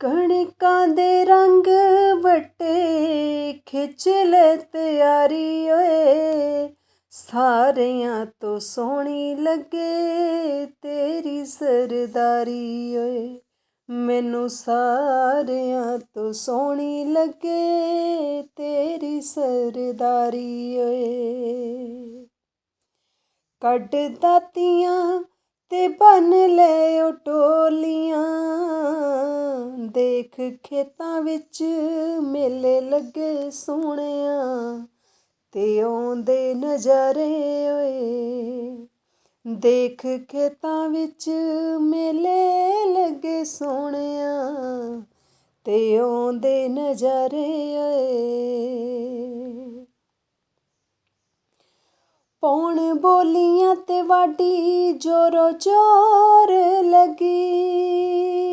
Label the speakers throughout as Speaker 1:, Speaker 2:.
Speaker 1: ਕਣਕਾਂ ਦੇ ਰੰਗ ਵਟੇ, ਖਿੱਚ ਲੈ ਤਿਆਰੀ ਓਏ। ਸਾਰਿਆਂ ਤੋਂ ਸੋਹਣੀ ਲੱਗੇ ਤੇਰੀ ਸਰਦਾਰੀ ਓਏ। ਮੈਨੂੰ ਸਾਰਿਆਂ ਤੋਂ ਸੋਹਣੀ ਲੱਗੇ ਤੇਰੀ ਸਰਦਾਰੀ ਓਏ। ਕੱਢ ਦਾਤੀਆਂ ਤੇ ਬੰਨ ਲੈ ਓ ਟੋਲੀਆਂ। ਦੇਖ ਖੇਤਾਂ ਵਿੱਚ ਮੇਲੇ ਲੱਗੇ ਸੋਹਣਿਆ ਤੇ ਆਉਂਦੇ ਨਜ਼ਾਰੇ ਓਏ। ਦੇਖ ਖੇਤਾਂ ਵਿੱਚ ਮੇਲੇ ਲੱਗੇ ਸੋਹਣਿਆ ਤੇ ਆਉਂਦੇ ਨਜ਼ਾਰੇ ਓਏ। ਪੌਣ ਬੋਲੀਆਂ ਤੇ ਵਾਢੀ ਜੋਰੋ ਜੋਰ ਲੱਗੀ।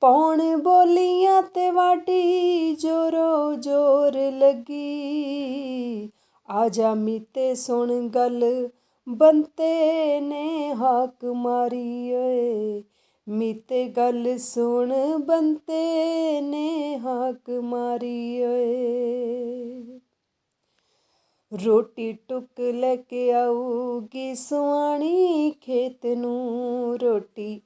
Speaker 1: ਪੌਣ ਬੋਲੀਆਂ ਤੇ ਵਾਢੀ ਜੋਰੋ ਜੋਰ ਲੱਗੀ। ਆ ਜਾ ਮੀਤੇ ਸੁਣ ਗੱਲ, ਬੰਤੇ ਨੇ ਹਾਕ ਮਾਰੀ ਓਏ। ਮੀਤੇ ਗੱਲ ਸੁਣ, ਬੰਤੇ ਨੇ ਹਾਕ ਮਾਰੀ ਓਏ। ਰੋਟੀ ਟੁੱਕ ਲੈ ਕੇ ਆਊਗੀ ਸੁਆਣੀ ਖੇਤ ਨੂੰ, ਰੋਟੀ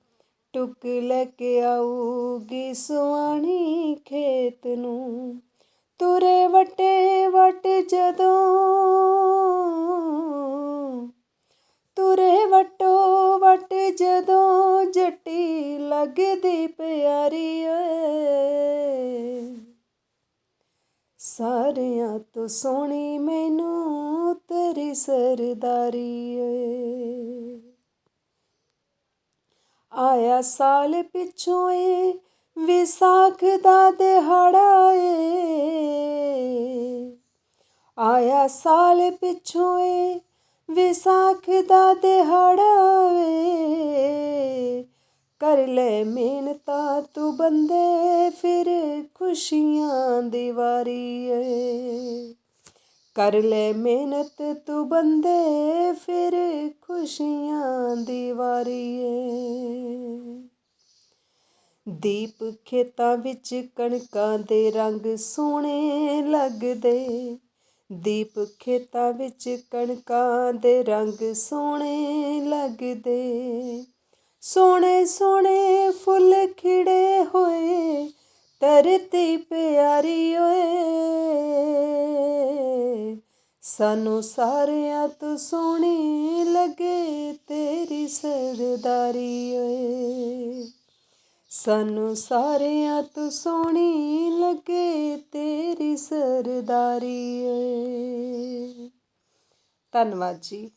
Speaker 1: ਟੁੱਕ ਲੈ ਕੇ ਆਊਗੀ ਸੁਆਣੀ ਖੇਤ ਨੂੰ। ਤੁਰੇ ਵਟੇ ਵਟ ਜਦੋਂ, ਤੁਰੇ ਵਟੋ ਵਟ ਜਦੋਂ ਜੱਟੀ ਲੱਗਦੀ ਪਿਆਰੀ ਓਏ ਸਾਰਿਆਂ ਤੋਂ ਸੋਹਣੀ ਮੈਨੂੰ ਤੇਰੀ ਸਰਦਾਰੀ ਓਏ ਆਇਆ ਸਾਲ ਪਿੱਛੋਂ ਏ, ਵਿਸਾਖ ਦਾ ਦਿਹਾੜਾ ਏ। ਆਇਆ ਸਾਲ ਪਿੱਛੋਂ ਏ, ਵਿਸਾਖ ਦਾ ਦਿਹਾੜਾ ਵੇ ਕਰ ਲੈ ਮਿਹਨਤਾਂ ਤੂੰ ਬੰਦੇ, ਫਿਰ ਖੁਸ਼ੀਆਂ ਦੀ ਵਾਰੀ ਏ। ਕਰ ਲੈ ਮਿਹਨਤ ਤੂੰ ਬੰਦੇ, ਫਿਰ ਖੁਸ਼ੀਆਂ ਦੀ ਵਾਰੀ ਏ ਦੀਪ ਖੇਤਾਂ ਵਿੱਚ ਕਣਕਾਂ ਦੇ ਰੰਗ ਸੋਹਣੇ ਲੱਗਦੇ। ਦੀਪ ਖੇਤਾਂ ਵਿੱਚ ਕਣਕਾਂ ਦੇ ਰੰਗ ਸੋਹਣੇ ਲੱਗਦੇ। ਸੋਹਣੇ ਸੋਹਣੇ ਫੁੱਲ ਖਿੜੇ ਹੋਏ, ਧਰਤੀ ਪਿਆਰੀ ਓਏ। ਸਾਨੂੰ ਸਾਰਿਆਂ ਤੋਂ ਸੋਹਣੀ ਲੱਗੇ ਤੇਰੀ ਸਰਦਾਰੀ ਓਏ। ਸਾਨੂੰ ਸਾਰਿਆਂ ਤੋਂ ਸੋਹਣੀ ਲੱਗੇ ਤੇਰੀ ਸਰਦਾਰੀ ਓਏ। ਧੰਨਵਾਦ ਜੀ।